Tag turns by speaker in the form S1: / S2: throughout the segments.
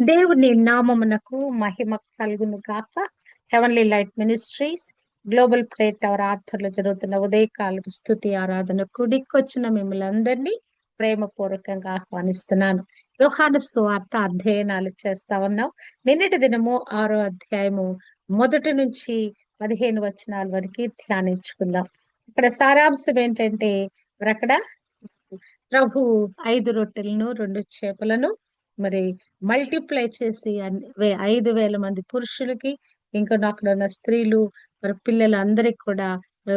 S1: దేవుని నామమునకు మహిమ కలుగును కాక heavenly light ministries global prayer tower ఆర్థర్లో జరుగుతున్న ఉదయకాల స్థుతి ఆరాధన కుడికొచ్చిన మిమ్మల్ని అందరినీ ప్రేమపూర్వకంగా ఆహ్వానిస్తున్నాను. యోహాను సువార్త అధ్యయనాలు చేస్తా ఉన్నాం. నిన్నటి దినము ఆరో అధ్యాయము మొదటి నుంచి పదిహేను వచనాల వరకు ధ్యానించుకుందాం. ఇక్కడ సారాంశం ఏంటంటే అక్కడ ప్రభు ఐదు రొట్టెలను రెండు చేపలను మరి మల్టిప్లై చేసి ఐదు వేల మంది పురుషులకి ఇంకా అక్కడ ఉన్న స్త్రీలు మరి పిల్లలందరికి కూడా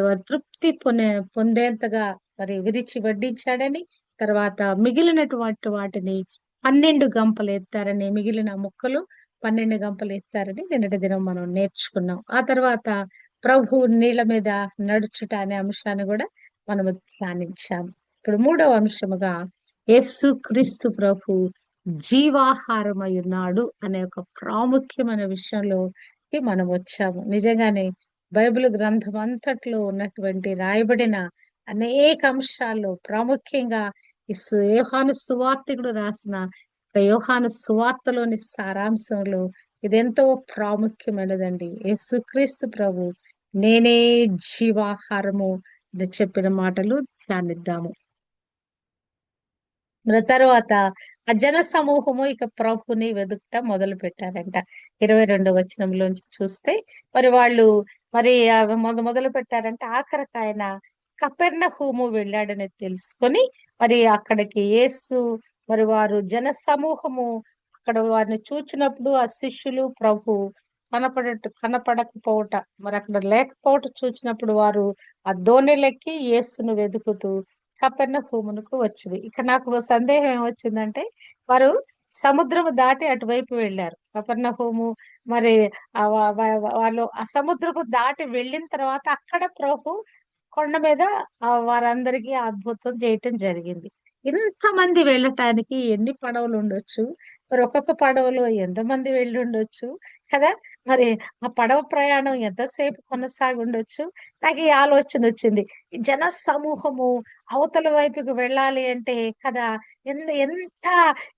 S1: వారు తృప్తి పొందే పొందేంతగా మరి విరిచి వడ్డించాడని తర్వాత మిగిలినటువంటి వాటిని పన్నెండు గంపలు ఎత్తారని మిగిలిన ముక్కలు పన్నెండు గంపలు ఎత్తారని నిన్నటి దినం మనం నేర్చుకున్నాం. ఆ తర్వాత ప్రభు నీళ్ళ మీద నడుచుట అనే అంశాన్ని కూడా మనము ధ్యానించాము ఇప్పుడు మూడవ అంశముగా యేసు క్రీస్తు ప్రభు జీవాహారమై ఉన్నాడు అనే ఒక ప్రాముఖ్యమైన విషయంలోకి మనం వచ్చాము. నిజంగానే బైబిల్ గ్రంథం అంతట్లో ఉన్నటువంటి రాయబడిన అనేక అంశాల్లో ప్రాముఖ్యంగా ఈ సుయోహాను సువార్తికుడు రాసిన యోహాను సువార్తలోని సారాంశంలో ఇదెంతో ప్రాముఖ్యమైనదండి. యేసుక్రీస్తు ప్రభు నేనే జీవాహారము అని చెప్పిన మాటలు ధ్యానిద్దాము. తర్వాత ఆ జన సమూహము ఇక ప్రభుని వెతుకుట మొదలు పెట్టారంట. ఇరవై రెండో వచనంలోంచి చూస్తే మరి వాళ్ళు మరి మొద మొదలు పెట్టారంటే ఆఖరికి ఆయన కపెర్నహూము వెళ్ళాడని తెలుసుకొని మరి అక్కడికి యేసు మరి వారు జన సమూహము అక్కడ వారిని చూచినప్పుడు ఆ శిష్యులు ప్రభు కనపడట కనపడకపోవట మరి అక్కడ లేకపోవట చూచినప్పుడు వారు ఆ దోణిలెక్కి యేసును వెతుకుతూ కపెర్నహూమునకు వచ్చింది ఇక్కడ నాకు సందేహం ఏమొచ్చిందంటే వారు సముద్రము దాటి అటువైపు వెళ్ళారు. కపెర్నహూము మరి వాళ్ళు ఆ సముద్రపు దాటి వెళ్ళిన తర్వాత అక్కడ ప్రభు కొండ మీద వారందరికీ అద్భుతం చేయటం జరిగింది. ఇంతమంది వెళ్ళటానికి ఎన్ని పడవలు ఉండొచ్చు? మరి ఒక్కొక్క పడవలో ఎంతమంది వెళ్ళి ఉండొచ్చు కదా? మరి ఆ పడవ ప్రయాణం ఎంతసేపు కొనసాగుండొచ్చు? నాకు ఈ ఆలోచన వచ్చింది. జన సమూహము అవతల వైపుకి వెళ్ళాలి అంటే కదా ఎంత ఎంత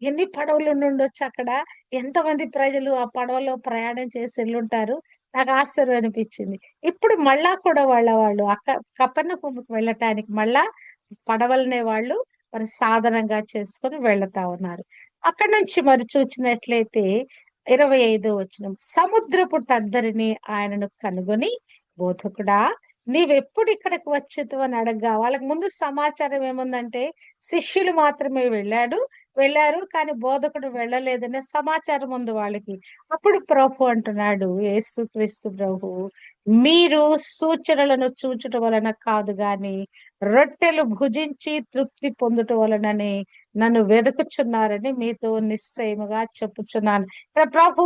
S1: ఎన్ని పడవలు ఉండొచ్చు అక్కడ? ఎంతమంది ప్రజలు ఆ పడవలో ప్రయాణం చేసి వెళ్ళుంటారు నాకు ఆశ్చర్యం అనిపించింది. ఇప్పుడు మళ్ళా కూడా వాళ్ళ వాళ్ళు అక్క కప్పన్న భూమికి వెళ్ళటానికి మళ్ళా పడవలనే వాళ్ళు మరి సాధనంగా చేసుకొని వెళ్తా ఉన్నారు. అక్కడ నుంచి మరి చూచినట్లయితే ఇరవై ఐదో వచ్చిన సముద్రపు టద్దరిని ఆయనను కనుగొని బోధకుడా నీవెప్పుడు ఇక్కడికి వచ్చేది అని అడగ్గా? వాళ్ళకి ముందు సమాచారం ఏముందంటే శిష్యులు మాత్రమే వెళ్ళాడు. వెళ్ళారు కానీ బోధకుడు వెళ్ళలేదనే సమాచారం ఉంది వాళ్ళకి. అప్పుడు ప్రభు అంటున్నాడు యేసుక్రీస్తు ప్రభు మీరు సూచనలను చూచుట వలన కాదు గాని రొట్టెలు భుజించి తృప్తి పొందుట వలనని నన్ను వెతుకుచున్నారని మీతో నిశ్చయముగా చెప్పుచున్నాను. ఇక్కడ ప్రభు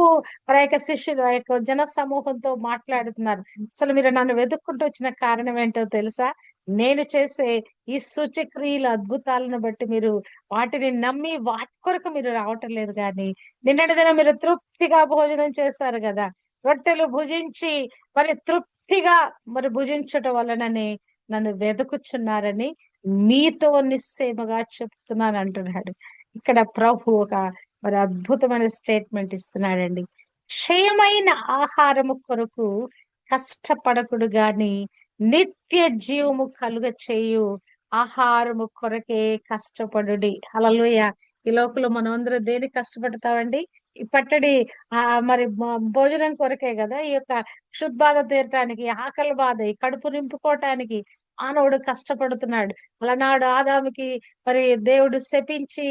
S1: మరి యొక్క శిష్యులు ఆ యొక్క జన సమూహంతో మాట్లాడుతున్నారు. అసలు మీరు నన్ను వెతుక్కుంటూ వచ్చిన కారణం ఏంటో తెలుసా? నేను చేసే ఈ సూచక్రియల అద్భుతాలను బట్టి మీరు వాటిని నమ్మి వాటి కొరకు మీరు రావటం లేదు కానీ నిన్నటిదైన మీరు తృప్తిగా భోజనం చేశారు కదా రొట్టెలు భుజించి మరి తృప్తిగా మరి భుజించటం వలననే నన్ను వెతుకుచున్నారని మీతో నిశ్చయముగా చెప్తున్నాను అంటున్నాడు. ఇక్కడ ప్రభు ఒక మరి అద్భుతమైన స్టేట్మెంట్ ఇస్తున్నాడండి. క్షయమైన ఆహారము కొరకు కష్టపడకుడు గాని నిత్య జీవము కలుగ చేయు ఆహారము కొరకే కష్టపడుడి. అలలోయ ఈ లోకంలో మనం అందరూ దేనికి కష్టపడతామండి? ఈ పట్టడి ఆ మరి భోజనం కొరకే కదా? ఈ యొక్క క్షుద్బాధ తీరటానికి ఆకలి బాధ ఈ కడుపు నింపుకోవటానికి మానవుడు కష్టపడుతున్నాడు. అలనాడు ఆదాముకి మరి దేవుడు శపించి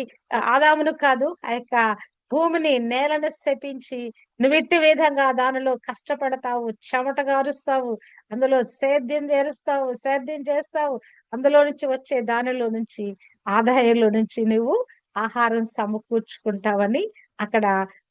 S1: ఆదామును కాదు ఆ యొక్క భూమిని నేలను శపించి నువ్విట్టి విధంగా దానిలో కష్టపడతావు చెమట గారుస్తావు అందులో సేద్యం చేరుస్తావు సేద్యం చేస్తావు. అందులో నుంచి వచ్చే దానిలో నుంచి ఆదాయంలో నుంచి నువ్వు ఆహారం సమకూర్చుకుంటావని అక్కడ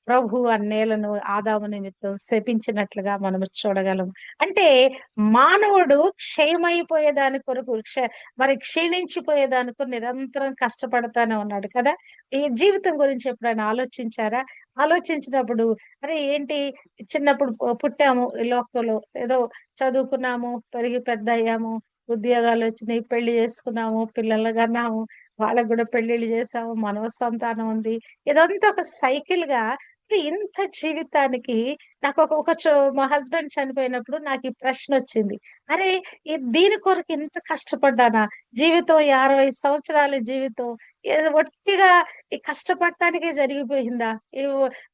S1: ప్రభు ఆ నేలను ఆదాము నిమిత్తం శపించినట్లుగా మనం చూడగలం. అంటే మానవుడు క్షయమైపోయేదాని కొరకు క్ష- మరి క్షీణించిపోయేదానికి నిరంతరం కష్టపడతానే ఉన్నాడు కదా? ఈ జీవితం గురించి ఎప్పుడైనా ఆలోచించారా? ఆలోచించినప్పుడు అరే ఏంటి చిన్నప్పుడు పుట్టాము ఈ లోకంలో ఏదో చదువుకున్నాము పెరిగి పెద్ద అయ్యాము ఉద్యోగాలు వచ్చినాయి పెళ్ళి చేసుకున్నాము పిల్లలు కన్నాము వాళ్ళకు కూడా పెళ్ళిళ్ళు చేసాము మనవ సంతానం ఉంది. ఇదంతా ఒక సైకిల్గా ఇంత జీవితానికి నాకు ఒక ఒక చో మా హస్బెండ్ చనిపోయినప్పుడు నాకు ఈ ప్రశ్న వచ్చింది. అరే ఈ దీని కొరకు ఇంత కష్టపడ్డానా? జీవితం ఈ అరవై సంవత్సరాల జీవితం. ఏదో ఒట్టిగా ఈ కష్టపడటానికే జరిగిపోయిందా? ఈ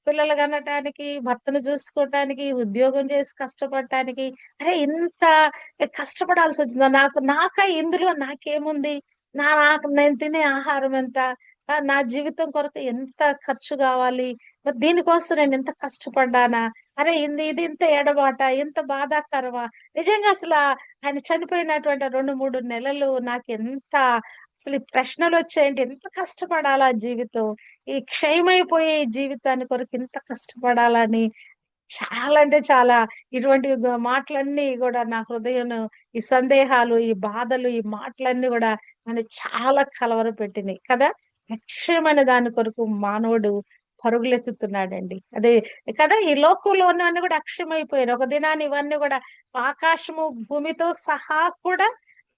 S1: పిల్లలు కనటానికి భర్తను చూసుకోవటానికి ఉద్యోగం చేసి కష్టపడటానికి. అరే ఇంత కష్టపడాల్సి వచ్చిందా? నాకు నాక ఇందులో నాకేముంది? నా నాకు నేను తినే ఆహారం ఎంత? నా జీవితం కొరకు ఎంత ఖర్చు కావాలి? మరి దీనికోసం నేను ఎంత కష్టపడ్డానా? అరే ఇది ఇది ఇంత ఎడబాట ఎంత బాధాకరమా? నిజంగా అసలు ఆయన చనిపోయినటువంటి రెండు మూడు నెలలు నాకు ఎంత అసలు ఈ ప్రశ్నలు వచ్చాయంటే ఎంత కష్టపడాలా జీవితం? ఈ క్షయమైపోయే జీవితాన్ని కొరకు ఇంత కష్టపడాలని చాలా అంటే చాలా ఇటువంటి మాటలన్నీ కూడా నా హృదయం ఈ సందేహాలు ఈ బాధలు ఈ మాటలన్నీ కూడా నన్ను చాలా కలవర పెట్టినాయి కదా? లక్ష్యమైన దాని కొరకు మానవుడు పరుగులెత్తుతున్నాడండి. అదే కదా ఈ లోకంలో ఉన్నవన్నీ కూడా అక్షయమైపోయారు ఒక దినాన్ని ఇవన్నీ కూడా ఆకాశము భూమితో సహా కూడా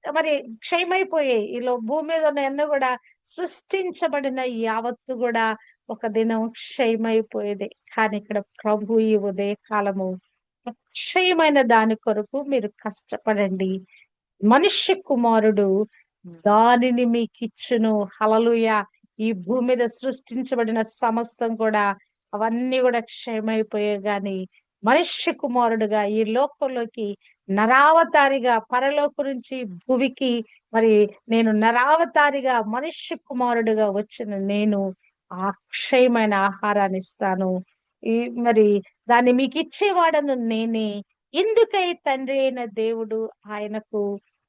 S1: మరి క్షయమైపోయాయి. ఈలో భూమి మీద ఉన్న కూడా సృష్టించబడిన యావత్తు కూడా ఒక దినం క్షయమైపోయేది. కానీ ఇక్కడ ప్రభు ఈ ఉదయ కాలము అక్షయమైన దాని కొరకు మీరు కష్టపడండి. మనుష్య కుమారుడు దానిని మీకు ఇచ్చును హలలుయ ఈ భూమి మీద సృష్టించబడిన సమస్తం కూడా అవన్నీ కూడా క్షయమైపోయాయి గాని మనుష్య కుమారుడుగా ఈ లోకంలోకి నరావతారిగా పరలోక నుంచి భూమికి మరి నేను నరావతారిగా మనుష్య కుమారుడుగా వచ్చిన నేను ఆ అక్షయమైన ఆహారాన్ని ఇస్తాను. ఈ మరి దాన్ని మీకు ఇచ్చేవాడను నేనే. ఎందుకై తండ్రి అయిన దేవుడు ఆయనకు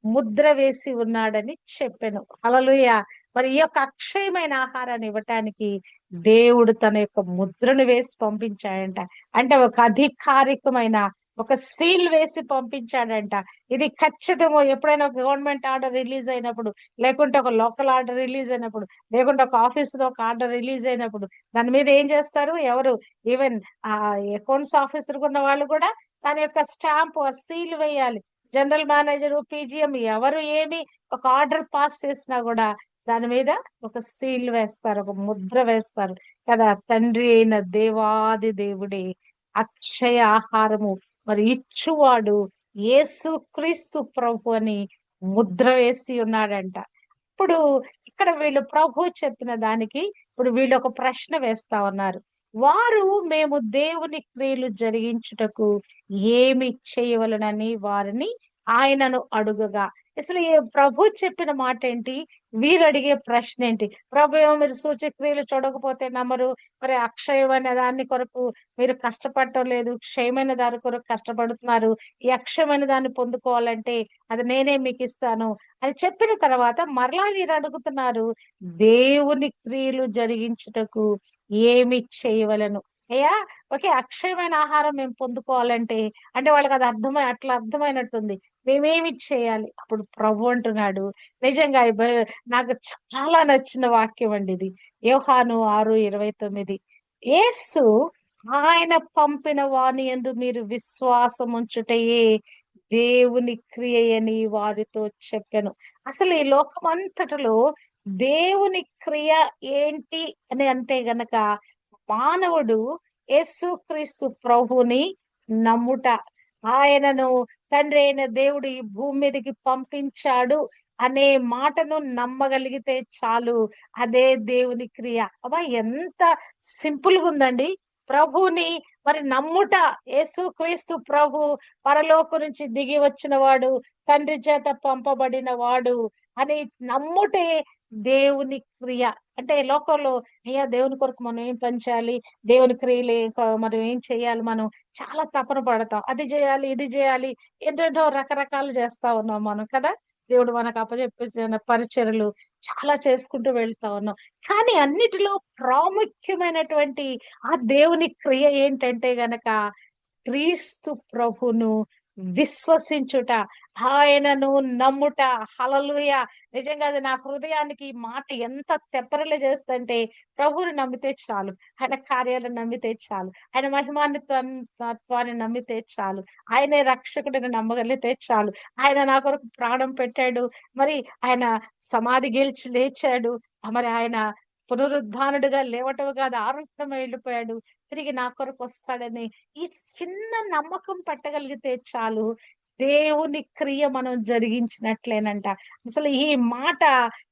S1: ముద్ర వేసి ఉన్నాడని చెప్పాను. అలలుయ మరి ఈ యొక్క అక్షయమైన ఆహారాన్ని ఇవ్వటానికి దేవుడు తన యొక్క ముద్రను వేసి పంపించాడంట. అంటే ఒక అధికారికమైన ఒక సీల్ వేసి పంపించాడంట. ఇది ఖచ్చితము ఎప్పుడైనా ఒక గవర్నమెంట్ ఆర్డర్ రిలీజ్ అయినప్పుడు లేకుంటే ఒక లోకల్ ఆర్డర్ రిలీజ్ అయినప్పుడు లేకుంటే ఒక ఆఫీస్లో ఒక ఆర్డర్ రిలీజ్ అయినప్పుడు దాని మీద ఏం చేస్తారు? ఎవరు? ఈవెన్ ఆ అకౌంట్స్ ఆఫీసర్ ఉన్న వాళ్ళు కూడా దాని యొక్క స్టాంప్ సీల్ వేయాలి. జనరల్ మేనేజర్ పీజీఎం ఎవరు ఏమి ఒక ఆర్డర్ పాస్ చేసినా కూడా దాని మీద ఒక సీల్ వేస్తారు ఒక ముద్ర వేస్తారు. కదా తండ్రి అయిన దేవాది దేవుడే అక్షయ ఆహారము. మరి ఇచ్చువాడు యేసు క్రీస్తు ప్రభు అని ముద్ర వేసి ఉన్నాడంట. ఇప్పుడు ఇక్కడ వీళ్ళు ప్రభు చెప్పిన దానికి ఇప్పుడు వీళ్ళు ఒక ప్రశ్న వేస్తా ఉన్నారు. వారు మేము దేవుని క్రియలు జరిగించుటకు ఏమి చేయవలనని వారిని ఆయనను అడుగగా అసలు ఈ ప్రభు చెప్పిన మాట ఏంటి వీరు అడిగే ప్రశ్న ఏంటి ప్రభు ఏమో మీరు సూచక్రియలు చూడకపోతే నమ్మరు. మరి అక్షయమైన దాన్ని కొరకు మీరు కష్టపడటం లేదు. క్షయమైన దాని కొరకు కష్టపడుతున్నారు. ఈ అక్షయమైన దాన్ని పొందుకోవాలంటే అది నేనే మీకు ఇస్తాను. అని చెప్పిన తర్వాత మరలా వీరు అడుగుతున్నారు దేవుని క్రియలు జరిగించుటకు ఏమి చేయవలను? అయ్యా! ఓకే అక్షయమైన ఆహారం మేము పొందుకోవాలంటే అంటే వాళ్ళకి అది అర్థమై అట్లా అర్థమైనట్టుంది. మేమేమి చేయాలి? అప్పుడు ప్రభు అంటున్నాడు. నిజంగా నాకు చాలా నచ్చిన వాక్యం అండి ఇది. యోహాను ఆరు ఇరవై తొమ్మిది. ఏసు ఆయన పంపిన వాణి యందు మీరు విశ్వాసం ఉంచుటయే దేవుని క్రియ అని వారితో చెప్పాను. అసలు ఈ లోకం అంతటిలో దేవుని క్రియ ఏంటి అని అంటే గనక మానవుడు యేసుక్రీస్తు ప్రభుని నమ్ముట. ఆయనను తండ్రి అయిన దేవుడు ఈ భూమి మీదకి పంపించాడు అనే మాటను నమ్మగలిగితే చాలు. అదే దేవుని క్రియ. అబ్బా ఎంత సింపుల్గా ఉందండి. ప్రభుని మరి నమ్ముట. యేసుక్రీస్తు ప్రభు పరలోక నుంచి దిగి వచ్చిన వాడు తండ్రి చేత పంపబడిన వాడు అని నమ్ముటే దేవుని క్రియ. అంటే లోకంలో అయ్యా దేవుని కొరకు మనం ఏం పని దేవుని క్రియలు మనం ఏం చేయాలి? మనం చాలా తపన పడతాం. అది చేయాలి ఇది చేయాలి ఏంటంటో రకరకాలు చేస్తా ఉన్నాం మనం కదా? దేవుడు మనకు అప్పచెప్పేసిన పరిచయలు చాలా చేసుకుంటూ వెళ్తా ఉన్నాం. కానీ అన్నిటిలో ప్రాముఖ్యమైనటువంటి ఆ దేవుని క్రియ ఏంటంటే గనక క్రీస్తు ప్రభును విశ్వసించుట ఆయనను నమ్ముట. హలలుయ నిజంగా అది నా హృదయానికి ఈ మాట ఎంత తెప్పరలు చేస్తుంటే ప్రభువుని నమ్మితే చాలు. ఆయన కార్యాలను నమ్మితే చాలు. ఆయన మహిమాన్వితత్వాన్ని నమ్మితే చాలు. ఆయనే రక్షకుడిని నమ్మగలిగితే చాలు. ఆయన నా కొరకు ప్రాణం పెట్టాడు. మరి ఆయన సమాధి గెలిచి లేచాడు. మరి ఆయన పునరుద్ధానుడుగా లేవటం కాదు ఆరోగ్యం వెళ్ళిపోయాడు. తిరిగి నా కొరకు వస్తాడని ఈ చిన్న నమ్మకం పట్టగలిగితే చాలు. దేవుని క్రియ మనం జరిగించినట్లేనంట. అసలు ఈ మాట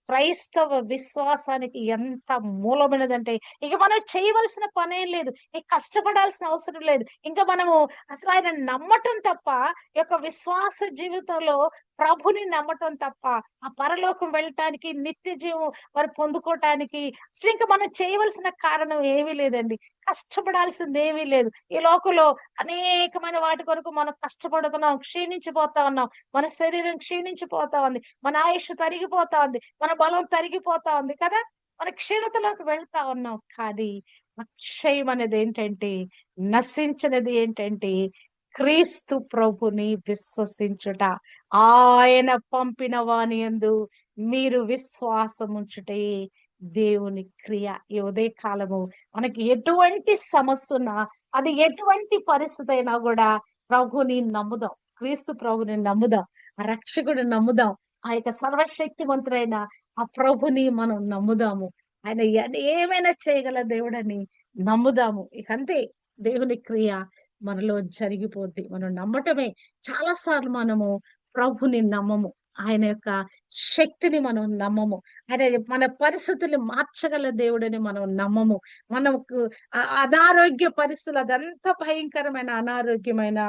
S1: క్రైస్తవ విశ్వాసానికి ఎంత మూలమైనదంటే ఇక మనం చేయవలసిన పనేం లేదు ఇక కష్టపడాల్సిన అవసరం లేదు. ఇంకా మనము అసలు ఆయన నమ్మటం తప్ప ఈ యొక్క విశ్వాస జీవితంలో ప్రభుని నమ్మటం తప్ప ఆ పరలోకం వెళ్ళటానికి నిత్య జీవం వారు పొందుకోవటానికి అసలు ఇంకా మనం చేయవలసిన కారణం ఏమీ లేదండి. కష్టపడాల్సింది ఏమీ లేదు. ఈ లోకంలో అనేకమైన వాటి కొరకు మనం కష్టపడుతున్నాం క్షీణించిపోతా ఉన్నాం. మన శరీరం క్షీణించిపోతా ఉంది. మన ఆయుష్ తరిగిపోతా ఉంది. మన బలం తరిగిపోతా ఉంది కదా? మన క్షీణతలోకి వెళ్తా ఉన్నాం. కానీ అక్షయం అనేది ఏంటంటే నశించినది ఏంటంటే క్రీస్తు ప్రభుని విశ్వసించుట. ఆయన పంపిన వాణి యందు మీరు విశ్వాసం ఉంచుటే దేవుని క్రియ ఈ ఉదయ కాలము మనకి ఎటువంటి సమస్య ఉన్నా అది ఎటువంటి పరిస్థితి అయినా కూడా ప్రభుని నమ్ముదాం. క్రీస్తు ప్రభుని నమ్ముదాం. ఆ రక్షకుడు నమ్ముదాం. ఆ యొక్క సర్వశక్తివంతుడైన ఆ ప్రభుని మనం నమ్ముదాము. ఆయన ఏమైనా చేయగల దేవుడని నమ్ముదాము. ఇక అంతే దేవుని క్రియ మనలో జరిగిపోద్ది. మనం నమ్మటమే. చాలా సార్లు మనము ప్రభుని నమ్మము. ఆయన యొక్క శక్తిని మనం నమ్మము. ఆయన మన పరిస్థితులు మార్చగల దేవుడని మనం నమ్మము. మనకు అనారోగ్య పరిస్థితులు అదంతా భయంకరమైన అనారోగ్యమైన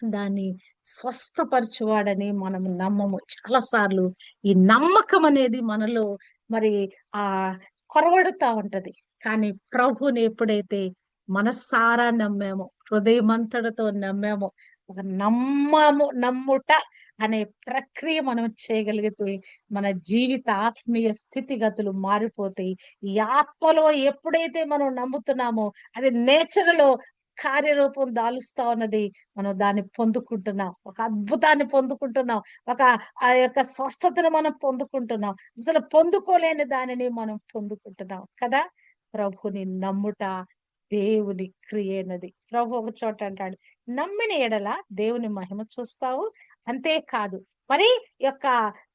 S1: దాన్ని స్వస్థపరచువాడని మనం నమ్మము. చాలా సార్లు ఈ నమ్మకం అనేది మనలో మరి ఆ కొరవడుతా ఉంటది. కానీ ప్రభుని ఎప్పుడైతే మనసారా నమ్మామో హృదయమంతటితో నమ్మామో ఒక నమ్మము నమ్ముట అనే ప్రక్రియ మనం చేయగలిగితే మన జీవిత ఆత్మీయ స్థితిగతులు మారిపోతాయి. ఈ ఆత్మలో ఎప్పుడైతే మనం నమ్ముతున్నామో అది నేచర్లో కార్యరూపం దాలుస్తా ఉన్నది. మనం దాన్ని పొందుకుంటున్నాం. ఒక అద్భుతాన్ని పొందుకుంటున్నాం. ఒక ఆ యొక్క స్వస్థతను మనం పొందుకుంటున్నాం. అసలు పొందుకోలేని దానిని మనం పొందుకుంటున్నాం కదా? ప్రభుని నమ్ముట దేవుని క్రియనది ప్రభు ఒక చోట అంటాడు నమ్మిన ఎడల దేవుని మహిమ చూస్తావు. అంతేకాదు మరి యొక్క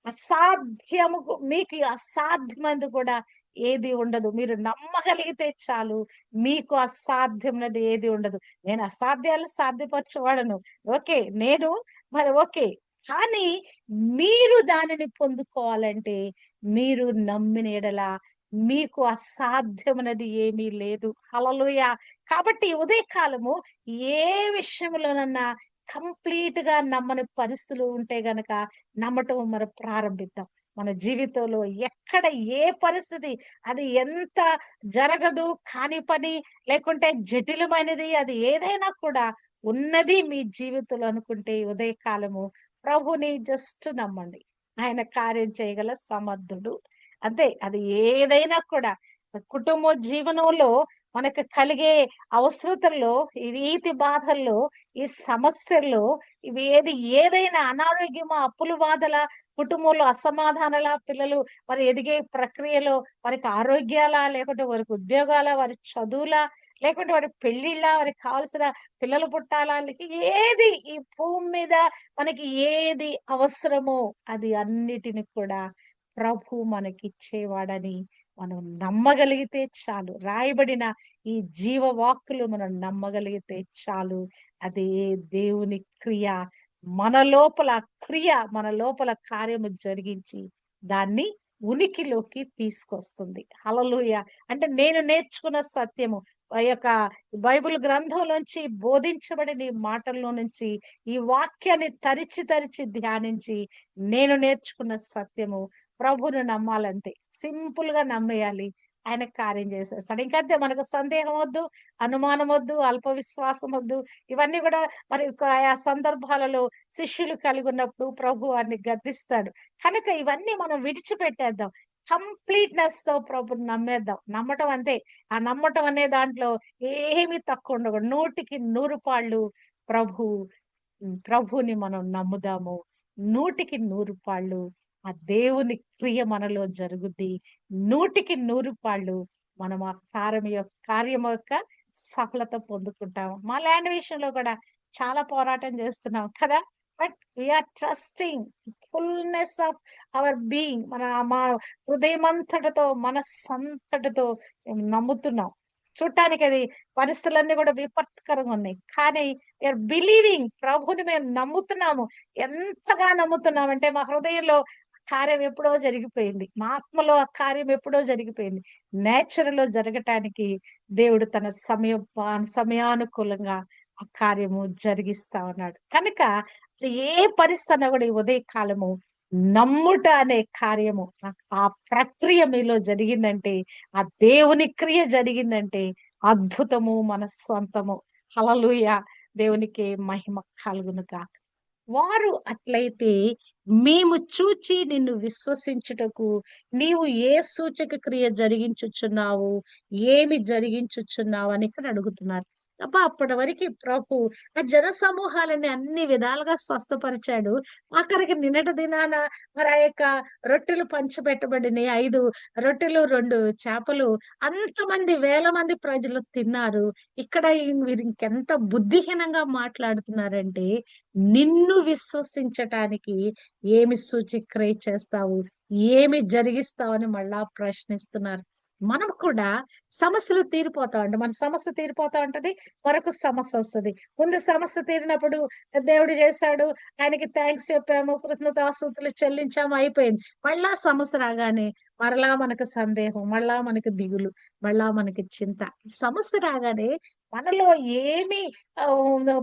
S1: అసాధ్యము మీకు అసాధ్యమైనది కూడా ఏది ఉండదు. మీరు నమ్మగలిగితే చాలు. మీకు అసాధ్యమైనది ఏది ఉండదు. నేను అసాధ్యాలు సాధ్యపరచవాడను. ఓకే నేను మరి ఓకే. కానీ మీరు దానిని పొందుకోవాలంటే మీరు నమ్మిన ఎడల మీకు అసాధ్యమైనది ఏమీ లేదు. అలలుయ కాబట్టి ఉదయకాలము ఏ విషయంలోనన్నా కంప్లీట్గా నమ్మని పరిస్థితులు ఉంటే గనక నమ్మటం మనం ప్రారంభిద్దాం. మన జీవితంలో ఎక్కడ ఏ పరిస్థితి అది ఎంత జరగదు కాని పని లేకుంటే జటిలమైనది అది ఏదైనా కూడా ఉన్నది మీ జీవితంలో అనుకుంటే ఉదయకాలము ప్రభుని జస్ట్ నమ్మండి. ఆయన కార్యం చేయగల సమర్థుడు. అంతే అది ఏదైనా కూడా. కుటుంబ జీవనంలో మనకు కలిగే అవసరతల్లో ఈ రీతి బాధల్లో ఈ సమస్యల్లో ఇవి ఏది ఏదైనా అనారోగ్యమా అప్పుల బాధల కుటుంబంలో అసమాధానాల పిల్లలు మరి ఎదిగే ప్రక్రియలో వారికి ఆరోగ్యాల లేకుంటే వారికి ఉద్యోగాల వారి చదువులా లేకుంటే వారి పెళ్ళిళ్ళ వారికి కావాల్సిన పిల్లలు పుట్టాలా ఏది ఈ భూమి మీద మనకి ఏది అవసరమో అది అన్నిటిని కూడా ప్రభు మనకిచ్చేవాడని మనం నమ్మగలిగితే చాలు. రాయబడిన ఈ జీవవాక్కులు మనం నమ్మగలిగితే చాలు. అదే దేవుని క్రియ. మన లోపల క్రియ మన లోపల కార్యము జరిగించి దాన్ని ఉనికిలోకి తీసుకొస్తుంది. హలలుయ అంటే నేను నేర్చుకున్న సత్యము. ఆ యొక్క బైబిల్ గ్రంథంలోంచి బోధించబడిన ఈ మాటల్లో నుంచి ఈ వాక్యాన్ని తరిచి తరిచి ధ్యానించి నేను నేర్చుకున్న సత్యము. ప్రభును నమ్మాలంటే సింపుల్గా నమ్మేయాలి. ఆయన కార్యం చేసేస్తాడు. ఇంకంతే మనకు సందేహం వద్దు అనుమానం వద్దు అల్ప విశ్వాసం వద్దు ఇవన్నీ కూడా మరి ఆయా సందర్భాలలో శిష్యులు కలిగి ఉన్నప్పుడు ప్రభు వారిని గద్దిస్తాడు. కనుక ఇవన్నీ మనం విడిచిపెట్టేద్దాం. కంప్లీట్నెస్తో ప్రభుని నమ్మేద్దాం. నమ్మటం అంతే. ఆ నమ్మటం అనే దాంట్లో ఏమీ తక్కువ ఉండకూడదు. నూటికి నూరు పాళ్ళు ప్రభు ప్రభుని మనం నమ్ముదాము. నూటికి నూరు పాళ్ళు ఆ దేవుని క్రియ మనలో జరుగుద్ది. నూటికి నూరు పాళ్ళు మనం ఆ కార్యం యొక్క కార్యం యొక్క సఫలత పొందుకుంటాం మా ల్యాండ్ విషయంలో కూడా చాలా పోరాటం చేస్తున్నాం కదా. But we're trusting fullness of our being మన మా హృదయమంతటితో మనస్సంతటితో నమ్ముతున్నాం. చూడటానికి అది పరిస్థితులన్నీ కూడా విపత్కరంగా ఉన్నాయి. కానీ వీఆర్ బిలీవింగ్ ప్రభుని మేము నమ్ముతున్నాము. ఎంతగా నమ్ముతున్నామంటే మా హృదయంలో కార్యం ఎప్పుడో జరిగిపోయింది. మా ఆత్మలో ఆ కార్యం ఎప్పుడో జరిగిపోయింది. నేచర్లో జరగటానికి దేవుడు తన సమయ సమయానుకూలంగా ఆ కార్యము జరిగిస్తా ఉన్నాడు. కనుక ఏ పరిస్థితి కూడా ఈ ఉదయ కాలము నమ్ముట అనే కార్యము ఆ ప్రక్రియ మీలో జరిగిందంటే ఆ దేవుని క్రియ జరిగిందంటే అద్భుతము మన సొంతము హలలుయ దేవునికి మహిమ కలుగును కాక వారు అట్లయితే మేము చూచి నిన్ను విశ్వసించుటకు నీవు ఏ సూచక క్రియ జరిగించుచున్నావు ఏమి జరిగించుచున్నావు అని ఇక్కడ అడుగుతున్నారు. అబ్బా అప్పటి వరకు ప్రభు ఆ జన సమూహాలని అన్ని విధాలుగా స్వస్థపరిచాడు. అక్కడికి నిన్నటి దినాన మరి ఆ యొక్క రొట్టెలు పంచబెట్టబడినాయి ఐదు రొట్టెలు రెండు చేపలు అంతమంది వేల మంది ప్రజలు తిన్నారు. ఇక్కడ మీరు ఇంకెంత బుద్ధిహీనంగా మాట్లాడుతున్నారంటే నిన్ను విశ్వసించటానికి ఏమి సూచిక్రియ చేస్తావు? ఏమి జరిగిస్తావని మళ్ళా ప్రశ్నిస్తున్నారు. మనం కూడా సమస్యలు తీరిపోతా ఉంటాం మన సమస్య తీరిపోతా ఉంటది మరొక సమస్య వస్తుంది. ముందు సమస్య తీరినప్పుడు దేవుడు చేశాడు ఆయనకి థ్యాంక్స్ చెప్పాము కృతజ్ఞతాసూతులు చెల్లించాము అయిపోయింది. మళ్ళా సమస్య రాగానే మరలా మనకు సందేహం మళ్ళా మనకు దిగులు మళ్ళా మనకి చింత. సమస్య రాగానే మనలో ఏమి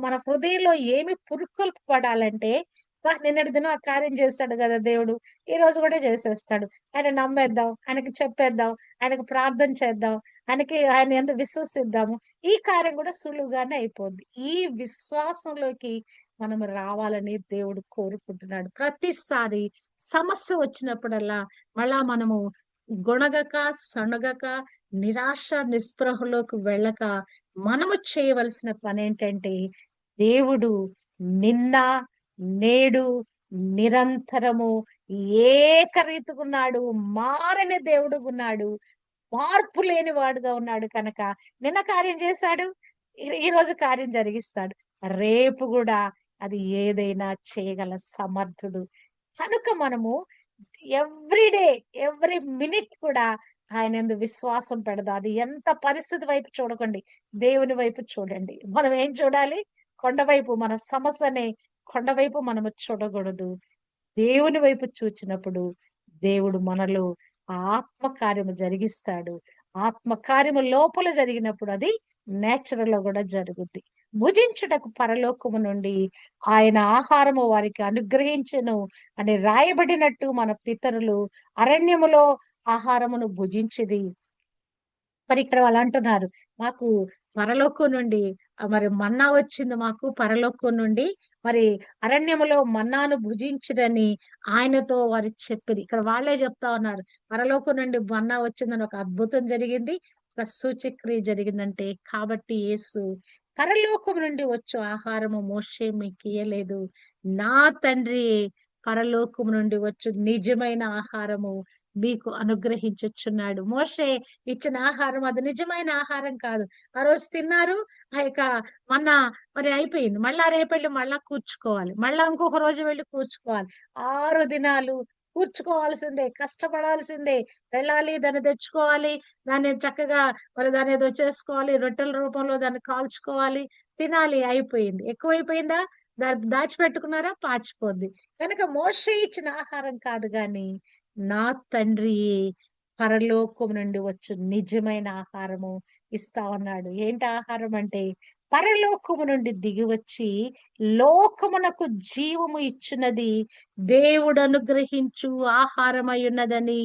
S1: మన హృదయంలో ఏమి పురుకొల్పు పడాలంటే నిన్నటి దినం ఆ కార్యం చేస్తాడు కదా దేవుడు. ఈ రోజు కూడా చేసేస్తాడు. ఆయన నమ్మేద్దాం ఆయనకి చెప్పేద్దాం ఆయనకు ప్రార్థన చేద్దాం ఆయనకి ఆయన ఎంత విశ్వసిద్దాము. ఈ కార్యం కూడా సులువుగానే అయిపోద్ది. ఈ విశ్వాసంలోకి మనం రావాలని దేవుడు కోరుకుంటున్నాడు. ప్రతిసారి సమస్య వచ్చినప్పుడల్లా మళ్ళా మనము గొణగక సణగక నిరాశ నిస్పృహలోకి వెళ్ళక మనము చేయవలసిన పని ఏంటంటే దేవుడు నిన్న నేడు నిరంతరము ఏకరీతిగున్నాడు మారని దేవుడుగున్నాడు మార్పు లేని వాడుగా ఉన్నాడు కనుక నిన్న కార్యం చేశాడు ఈ రోజు కార్యం జరిగిస్తాడు. రేపు కూడా అది ఏదైనా చేయగల సమర్థుడు. కనుక మనము ఎవ్రీడే ఎవ్రీ మినిట్ కూడా ఆయన ఎందు విశ్వాసం పెడదాం. అది ఎంత పరిస్థితి వైపు చూడకండి దేవుని వైపు చూడండి. మనం ఏం చూడాలి? కొండ వైపు మన సమస్యని కొండ వైపు మనము చూడకూడదు. దేవుని వైపు చూచినప్పుడు దేవుడు మనలో ఆత్మ కార్యము జరిగిస్తాడు. ఆత్మ కార్యము లోపల జరిగినప్పుడు అది నేచురల్లో కూడా జరుగుద్ది. భుజించుటకు పరలోకము నుండి ఆయన ఆహారము వారికి అనుగ్రహించను అని రాయబడినట్టు మన పితరులు అరణ్యములో ఆహారమును భుజించిది మరి ఇక్కడ వాళ్ళు అంటున్నారు మాకు పరలోకం నుండి మరి మన్నా వచ్చింది మాకు పరలోకం నుండి. మరి అరణ్యములో మన్నాను భుజించడని ఆయనతో వారు చెప్పింది ఇక్కడ వాళ్ళే చెప్తా ఉన్నారు. పరలోకం నుండి మన్నా వచ్చిందని ఒక అద్భుతం జరిగింది. ఒక సూచక్రియ జరిగిందంటే కాబట్టి యేసు పరలోకం నుండి వచ్చు. ఆహారము మోసే మీకు ఇయ్యలేదు. నా తండ్రి పరలోకం నుండి వచ్చు. నిజమైన ఆహారము మీకు అనుగ్రహించుచున్నాడు మోషే ఇచ్చిన ఆహారం అది నిజమైన ఆహారం కాదు. ఆ రోజు తిన్నారు ఆ యొక్క మొన్న మరి అయిపోయింది. మళ్ళా రేపెళ్ళి మళ్ళా కూర్చుకోవాలి. మళ్ళా ఇంకొక రోజు వెళ్ళి కూర్చుకోవాలి. ఆరు దినాలు కూర్చుకోవాల్సిందే కష్టపడాల్సిందే. వెళ్ళాలి దాన్ని తెచ్చుకోవాలి దాన్ని చక్కగా మరి దాన్ని ఏదో చేసుకోవాలి రొట్టెల రూపంలో దాన్ని కాల్చుకోవాలి తినాలి అయిపోయింది. ఎక్కువైపోయిందా? దాన్ని దాచిపెట్టుకున్నారా? పాచిపోద్ది. కనుక మోషే ఇచ్చిన ఆహారం కాదు గాని నా తండ్రి పరలోకం నుండి వచ్చు నిజమైన ఆహారము ఇస్తా ఉన్నాడు. ఏంటి ఆహారం అంటే? పరలోకము నుండి దిగి వచ్చి లోకమునకు జీవము ఇచ్చినది దేవుడు అనుగ్రహించు ఆహారమై ఉన్నదని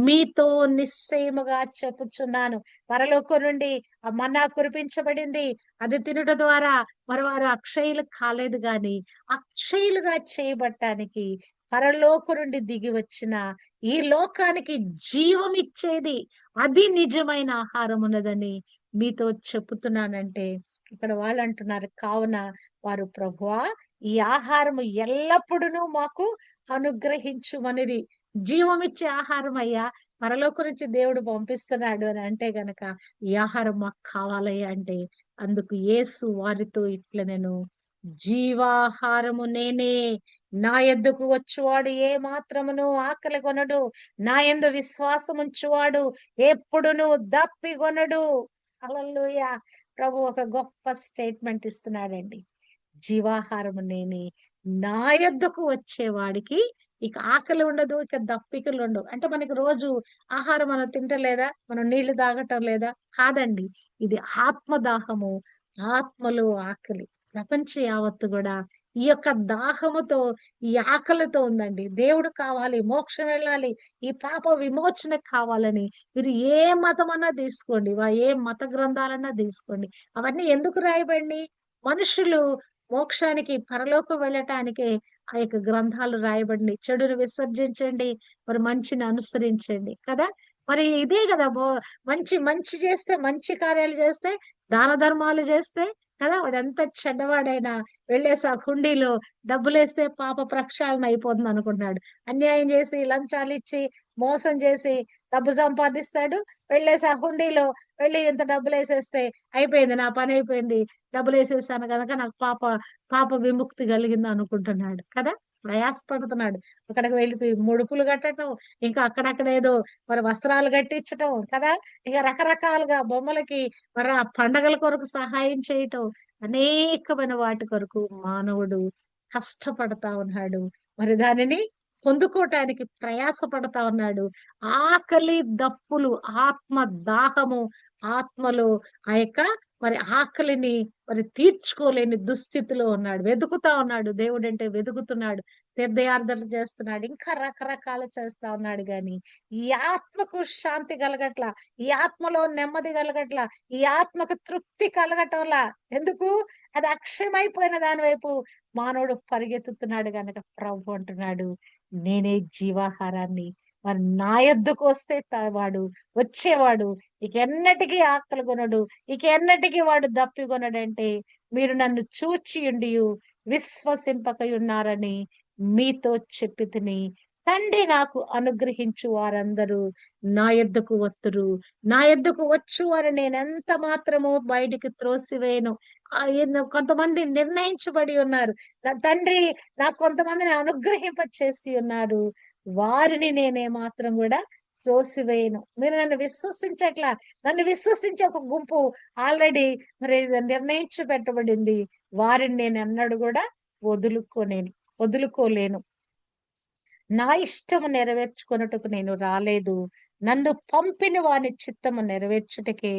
S1: మీతో నిశ్చయముగా చెప్పుచున్నాను. పరలోకం నుండి మన మన్నా కురిపించబడింది. అది తినుట ద్వారా మరో వారు అక్షయులు కాలేదు గాని అక్షయులుగా చేయబట్టానికి పరలోకు నుండి దిగి వచ్చిన ఈ లోకానికి జీవం ఇచ్చేది అది నిజమైన ఆహారం ఉన్నదని మీతో చెప్తున్నానంటే ఇక్కడ వాళ్ళు అంటున్నారు కావున వారు ప్రభువా ఈ ఆహారం ఎల్లప్పుడూ మాకు అనుగ్రహించుమనిది జీవం ఇచ్చే ఆహారం అయ్యా పరలోక నుంచి దేవుడు పంపిస్తున్నాడు అని అంటే గనక ఈ ఆహారం మాకు కావాలయ్యా అంటే అందుకు ఏసు వారితో ఇట్లా నేను జీవాహారము నేనే. నా ఎద్దుకు వచ్చువాడు ఏ మాత్రమును ఆకలి కొనడు. నా ఎందు విశ్వాసం ఉంచువాడు ఎప్పుడును దప్పి కొనడు. ప్రభు ఒక గొప్ప స్టేట్మెంట్ ఇస్తున్నాడండి. జీవాహారము నేనే. నా ఎద్దుకు వచ్చేవాడికి ఇక ఆకలి ఉండదు ఇక దప్పికలు ఉండవు. అంటే మనకి రోజు ఆహారం మనం తింటలేదా? మనం నీళ్ళు తాగటం లేదా? కాదండి. ఇది ఆత్మదాహము ఆత్మలో ఆకలి. ప్రపంచ యావత్తు కూడా ఈ యొక్క దాహముతో ఈ ఆకలితో ఉందండి. దేవుడు కావాలి మోక్షం వెళ్ళాలి ఈ పాప విమోచన కావాలని మీరు ఏ మతమన్నా తీసుకోండి వా- ఏ మత గ్రంథాలన్నా తీసుకోండి. అవన్నీ ఎందుకు రాయబడి మనుషులు మోక్షానికి పరలోకం వెళ్ళటానికి ఆ యొక్క గ్రంథాలు రాయబడి చెడును విసర్జించండి మరి మంచిని అనుసరించండి కదా? మరి ఇదే కదా బో- మంచి మంచి చేస్తే మంచి కార్యాలు చేస్తే దాన ధర్మాలు చేస్తే కదా? వాడు ఎంత చెడ్డవాడైనా వెళ్ళేసి ఆ హుండీలో డబ్బులేస్తే పాప ప్రక్షాళన అయిపోతుంది అనుకుంటున్నాడు. అన్యాయం చేసి లంచాలు ఇచ్చి మోసం చేసి డబ్బు సంపాదిస్తాడు. వెళ్ళేసి ఆ హుండీలో వెళ్ళి ఇంత డబ్బులు వేసేస్తే అయిపోయింది నా పని అయిపోయింది డబ్బులు వేసేసాను కనుక నాకు పాప పాప విముక్తి కలిగింది అనుకుంటున్నాడు. కదా? ప్రయాసపడుతున్నాడు. అక్కడికి వెళ్ళిపోయి ముడుపులు కట్టడం ఇంకా అక్కడక్కడ ఏదో మరి వస్త్రాలు కట్టించటం కదా? ఇక రకరకాలుగా బొమ్మలకి మరి ఆ పండగల కొరకు సహాయం చేయటం అనేకమైన వాటి కొరకు మానవుడు కష్టపడతా ఉన్నాడు. మరి దానిని పొందుకోవటానికి ప్రయాసపడతా ఉన్నాడు. ఆకలి దప్పులు ఆత్మ దాహము ఆత్మలో ఆ యొక్క మరి ఆకలిని మరి తీర్చుకోలేని దుస్థితిలో ఉన్నాడు. వెతుకుతా ఉన్నాడు. దేవుడు అంటే వెతుకుతున్నాడు. తీర్థయార్థలు చేస్తున్నాడు. ఇంకా రకరకాలు చేస్తా ఉన్నాడు గాని ఈ ఆత్మకు శాంతి కలగట్ల? ఈ ఆత్మలో నెమ్మది కలగట్ల? ఈ ఆత్మకు తృప్తి కలగటంలా? ఎందుకు? అది అక్షయమైపోయిన దాని వైపు మానవుడు పరిగెత్తుతున్నాడు గనక ప్రభు అంటున్నాడు. నేనే జీవాహారాన్ని మరి నా ఎద్దుకు వస్తే వాడు వచ్చేవాడు. ఇక ఎన్నటికీ ఆకలి కొనడు. ఇక ఎన్నటికీ వాడు దప్పి కొనడంటే మీరు నన్ను చూచి ఉండియు విశ్వసింపకై ఉన్నారని మీతో చెప్పి తిని తండ్రి నాకు అనుగ్రహించు వారందరూ నా ఎద్దుకు వత్తురు. నా ఎద్దుకు వచ్చు వారు నేను ఎంత మాత్రము బయటికి త్రోసివేయను. కొంతమంది నిర్ణయించబడి ఉన్నారు. నా తండ్రి నాకు కొంతమందిని అనుగ్రహింప చేసి ఉన్నారు. వారిని నేనే మాత్రం కూడా త్రోసివేయను. మీరు నన్ను విశ్వసించట్లా? నన్ను విశ్వసించే ఒక గుంపు ఆల్రెడీ మరి నిర్ణయించి పెట్టబడింది వారిని నేను అన్నాడు కూడా వదులుకోలేను వదులుకోలేను. నా ఇష్టము నెరవేర్చుకొనుటకు నేను రాలేదు. నన్ను పంపిన వాని చిత్తము నెరవేర్చుటకే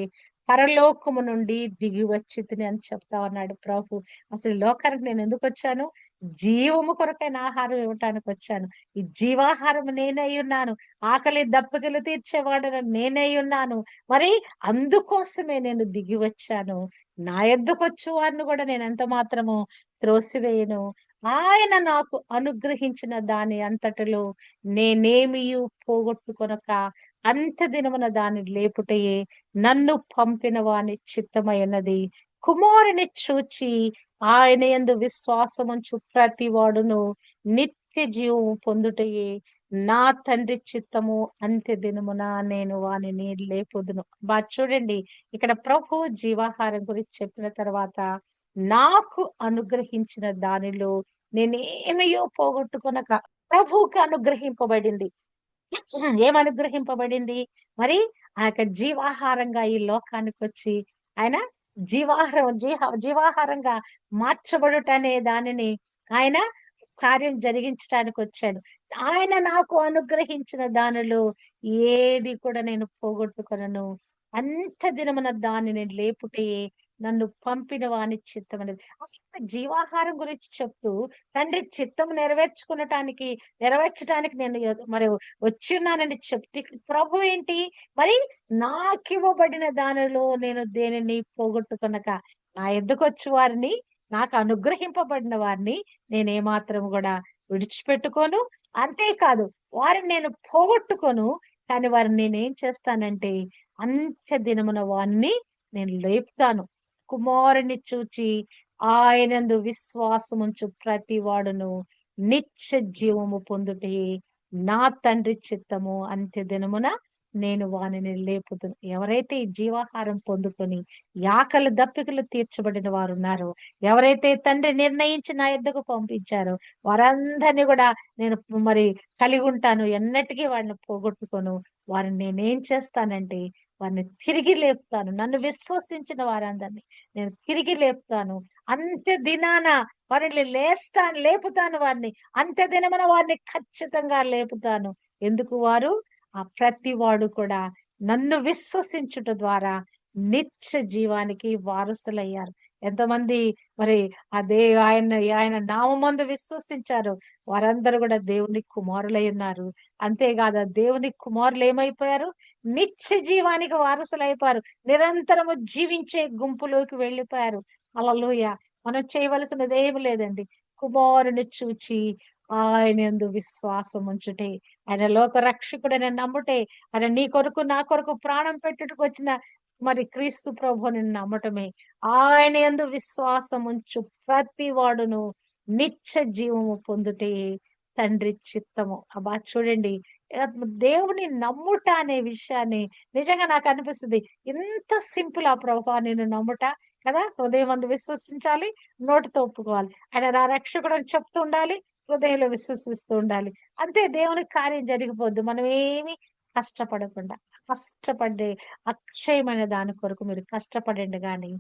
S1: పరలోకము నుండి దిగి వచ్చి అని చెప్తా ఉన్నాడు ప్రభు. అసలు లోకానికి నేను ఎందుకు వచ్చాను? జీవము కొరకైన ఆహారం ఇవ్వటానికి వచ్చాను. ఈ జీవాహారం నేనై ఉన్నాను. ఆకలి దప్పకలు తీర్చేవాడను నేనై ఉన్నాను. మరి అందుకోసమే నేను దిగి వచ్చాను. నా ఎద్దుకొచ్చు వారిని కూడా నేను ఎంత మాత్రము త్రోసివేయను? ఆయన నాకు అనుగ్రహించిన దాని అంతటిలో నేనేమియు పోగొట్టుకొనక అంత దినమున దాని లేపుటయే నన్ను పంపిన వాని చిత్తమైనది కుమారుని చూచి ఆయన యందు విశ్వాసముంచు ప్రతి వాడును నిత్య జీవము పొందుటయే నా తండ్రి చిత్తము అంత్య దినమున నేను వానిని లేపుదును. బా చూడండి ఇక్కడ ప్రభు జీవాహారం గురించి చెప్పిన తర్వాత నాకు అనుగ్రహించిన దానిలో నేనేమయో పోగొట్టుకొనక ప్రభువుకి అనుగ్రహింపబడింది. ఏం అనుగ్రహింపబడింది? మరి ఆ యొక్క జీవాహారంగా ఈ లోకానికి వచ్చి ఆయన జీవాహారం జీహ జీవాహారంగా మార్చబడుట అనే దానిని ఆయన కార్యం జరిగించడానికి వచ్చాడు ఆయన నాకు అనుగ్రహించిన దానిలో ఏది కూడా నేను పోగొట్టుకొనను. అంత దినమున దానిని లేపుటే నన్ను పంపిన వాని చిత్తం అనేది. అసలు జీవాహారం గురించి చెప్తూ తండ్రి చిత్తం నెరవేర్చుకునటానికి నెరవేర్చడానికి నేను మరి వచ్చి ఉన్నానని చెప్తే ప్రభు ఏంటి? మరి నాకివ్వబడిన దానిలో నేను దేనిని పోగొట్టుకునక నా ఎద్దుకొచ్చి వారిని? నాకు అనుగ్రహింపబడిన వారిని నేనేమాత్రం కూడా విడిచిపెట్టుకోను. అంతేకాదు వారిని నేను పోగొట్టుకోను. కానీ వారిని నేనేం చేస్తానంటే అంత్య దినమున వారిని నేను లేపుతాను. కుమారుని చూచి ఆయనందు విశ్వాసముంచు ప్రతి వాడును నిత్య జీవము పొందుటే నా తండ్రి చిత్తము అంత్య దినమున నేను వానిని లేపుదును. ఎవరైతే ఈ జీవాహారం పొందుకొని యాకలు దప్పికలు తీర్చబడిన వారు ఉన్నారో ఎవరైతే తండ్రి నిర్ణయించి నా ఎద్దకు పంపించారో వారందరినీ కూడా నేను మరి కలిగి ఉంటాను. ఎన్నటికీ వాడిని పోగొట్టుకోను. వారిని నేనేం చేస్తానంటే వారిని తిరిగి లేపుతాను. నన్ను విశ్వసించిన వారందరినీ నేను తిరిగి లేపుతాను. అంత్య దినాన వారిని లేస్తాను లేపుతాను వారిని. అంత్య దినమున వారిని ఖచ్చితంగా లేపుతాను. ఎందుకు వారు? ఆ ప్రతి వాడు కూడా నన్ను విశ్వసించుట ద్వారా నిత్య జీవానికి వారసులయ్యారు. ఎంతమంది మరి అదే ఆయన ఆయన నామందు విశ్వసించారు. వారందరూ కూడా దేవుని కుమారులై ఉన్నారు. అంతేకాదు దేవుని కుమారులు ఏమైపోయారు? నిత్య జీవానికి వారసులైపోయారు. నిరంతరము జీవించే గుంపులోకి వెళ్ళిపోయారు. అలలోయ! మనం చేయవలసినది ఏమి లేదండి. కుమారుని చూచి ఆయన యందు విశ్వాసం ఉంచుటే ఆయన లోక రక్షకుడని నమ్ముటే ఆయన నీ కొరకు నా కొరకు ప్రాణం పెట్టుటకు వచ్చిన మరి క్రీస్తు ప్రభుని నమ్మటమే. ఆయన యందు విశ్వాసం ఉంచు ప్రతి వాడును నిత్య జీవము పొందుటే తండ్రి చిత్తము. అబ్బా చూడండి దేవుని నమ్ముట అనే విషయాన్ని నిజంగా నాకు అనిపిస్తుంది. ఇంత సింపుల్ ఆ ప్రభా నేను నమ్ముట కదా? హృదయం అందు విశ్వసించాలి నోటితో ఒప్పుకోవాలి. ఆయన నా రక్షకుడు అని చెప్తూ ఉండాలి హృదయంలో విశ్వసిస్తూ ఉండాలి. అంతే దేవునికి కార్యం జరిగిపోద్ది. మనం ఏమి కష్టపడకుండా కష్టపడే అక్షయమైన దాని కొరకు మీరు కష్టపడండి కానీ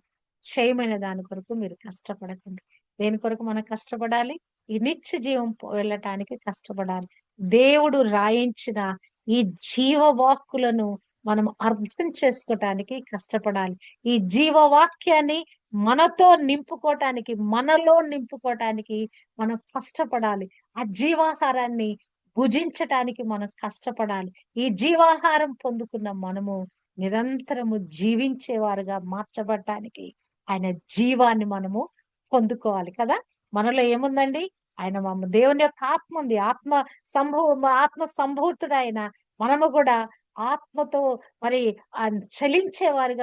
S1: క్షయమైన దాని కొరకు మీరు కష్టపడకండి. దేని కొరకు మనం కష్టపడాలి? ఈ నిత్య జీవం వెళ్ళటానికి కష్టపడాలి. దేవుడు రాయించిన ఈ జీవవాక్కులను మనం అర్థం చేసుకోవటానికి కష్టపడాలి. ఈ జీవవాక్యాన్ని మనతో నింపుకోవటానికి మనలో నింపుకోవటానికి మనం కష్టపడాలి. ఆ జీవాహారాన్ని భుజించటానికి మనం కష్టపడాలి. ఈ జీవాహారం పొందుకున్న మనము నిరంతరము జీవించేవారుగా మార్చబడటానికి ఆయన జీవాన్ని మనము పొందుకోవాలి కదా? మనలో ఏముందండి? ఆయన మమ్మ దేవుని యొక్క ఆత్మ ఉంది. ఆత్మ సంభూ ఆత్మ సంభూతుడు ఆయన మనము కూడా ఆత్మతో మరి ఆ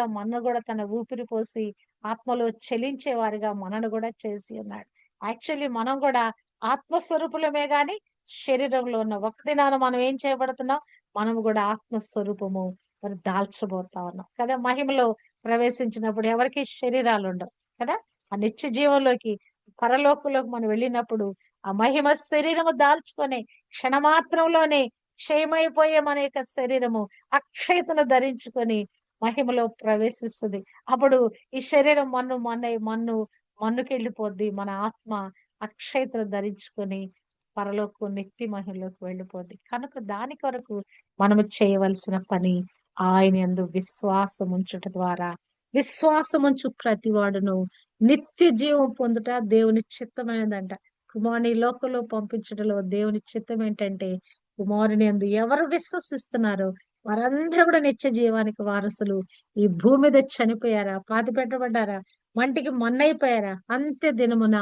S1: మన కూడా తన ఊపిరి పోసి ఆత్మలో చలించే వారిగా మనను కూడా చేసి ఉన్నాడు. యాక్చువల్లీ మనం కూడా ఆత్మస్వరూపులమే గాని శరీరంలో ఉన్న ఒక దినాన మనం ఏం చేయబడుతున్నాం? మనం కూడా ఆత్మస్వరూపము మరి దాల్చబోతా ఉన్నాం. కదా మహిమలో ప్రవేశించినప్పుడు ఎవరికి శరీరాలు ఉండవు. కదా ఆ నిత్య జీవంలోకి పరలోకంలోకి మనం వెళ్ళినప్పుడు ఆ మహిమ శరీరము దాల్చుకొని క్షణమాత్రంలోనే క్షయమైపోయే మన యొక్క శరీరము అక్షయతను ధరించుకొని మహిమలో ప్రవేశిస్తుంది. అప్పుడు ఈ శరీరం మన్ను మన్న మన్ను మన్నుకెళ్ళిపోద్ది. మన ఆత్మ అక్షయతను ధరించుకొని పరలోకు నిత్య మహిమలోకి వెళ్ళిపోద్ది. కనుక దాని కొరకు మనము చేయవలసిన పని ఆయన ఎందు విశ్వాసం ఉంచుట ద్వారా. విశ్వాసం ఉంచు ప్రతివాడును. నిత్య జీవం పొందుట దేవుని చిత్తమైనదంట. కుమారుని లోకంలో పంపించడంలో దేవుని చిత్తం ఏంటంటే కుమారుని అందు ఎవరు విశ్వసిస్తున్నారో వారందరూ కూడా నిత్య జీవానికి వారసులు. ఈ భూమి మీద చనిపోయారా? పాతి పెట్టబడ్డారా? మంటికి మొన్నైపోయారా? అంత్య దినమున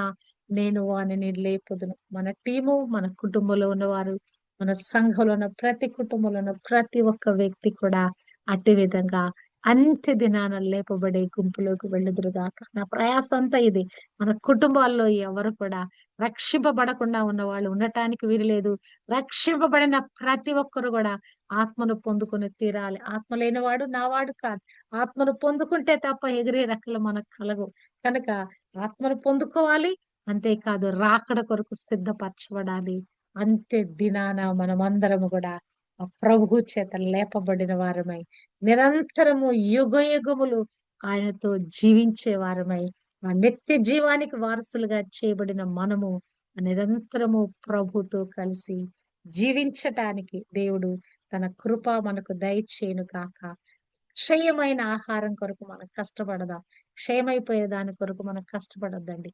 S1: నేను వానిని లేపుదును. మన టీము మన కుటుంబంలో ఉన్నవారు మన సంఘంలో ఉన్న ప్రతి కుటుంబంలో ఉన్న ప్రతి ఒక్క వ్యక్తి కూడా అట్టి విధంగా అంత్య దినాన లేపబడే గుంపులోకి వెళ్ళుదురుగాక. నా ప్రయాస అంతా ఇది. మన కుటుంబాల్లో ఎవరు కూడా రక్షింపబడకుండా ఉన్న వాళ్ళు ఉండటానికి వీరలేదు రక్షింపబడిన ప్రతి ఒక్కరు కూడా ఆత్మను పొందుకుని తీరాలి. ఆత్మ లేనివాడు నావాడు కాదు. ఆత్మను పొందుకుంటే తప్ప ఎగిరే రెక్కలు మనకు కలగు కనుక ఆత్మను పొందుకోవాలి. అంతేకాదు రాకడ కొరకు సిద్ధపరచబడాలి. అంతే దినాన మనమందరము కూడా ప్రభు చేత లేపబడిన వారమై నిరంతరము యుగ యుగములు ఆయనతో జీవించే వారమై ఆ నిత్య జీవానికి వారసులుగా చేయబడిన మనము నిరంతరము ప్రభుతో కలిసి జీవించటానికి దేవుడు తన కృప మనకు దయచేయను కాక క్షయమైన ఆహారం కొరకు మనం కష్టపడదాం? క్షయమైపోయే దాని కొరకు మనం కష్టపడద్దండి.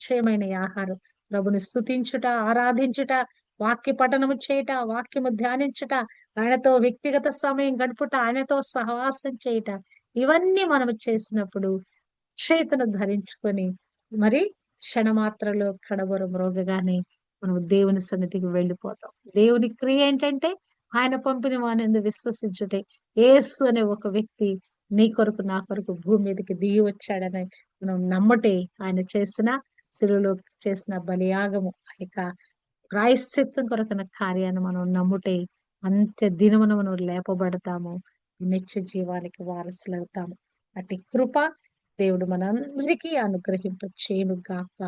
S1: క్షయమైన ఆహారం ప్రభుని స్థుతించుట ఆరాధించుట వాక్య పఠనము చేయుట వాక్యము ధ్యానించుట ఆయనతో వ్యక్తిగత సమయం గడుపుట ఆయనతో సహవాసం చేయుట. ఇవన్నీ మనం చేసినప్పుడు చేతను ధరించుకొని మరి క్షణమాత్రలో కడబొర మ్రోగగానే మనం దేవుని సన్నిధికి వెళ్ళిపోతాం. దేవుని క్రియ ఏంటంటే ఆయన పంపిన వాని విశ్వసించుటే. ఏసు అనే ఒక వ్యక్తి నీ కొరకు నా కొరకు భూమి మీదకి దిగి వచ్చాడని మనం నమ్మటే ఆయన చేసిన శిలువలో చేసిన బలియాగము ఆ యొక్క ప్రాయశ్చిత్తం కొరకున్న కార్యాన్ని మనం నమ్ముటే అంత్య దినమున మనం లేపబడతాము. నిత్య జీవానికి వారసులవుతాము. అటు కృప దేవుడు మనందరికీ అనుగ్రహింప చేయను గాక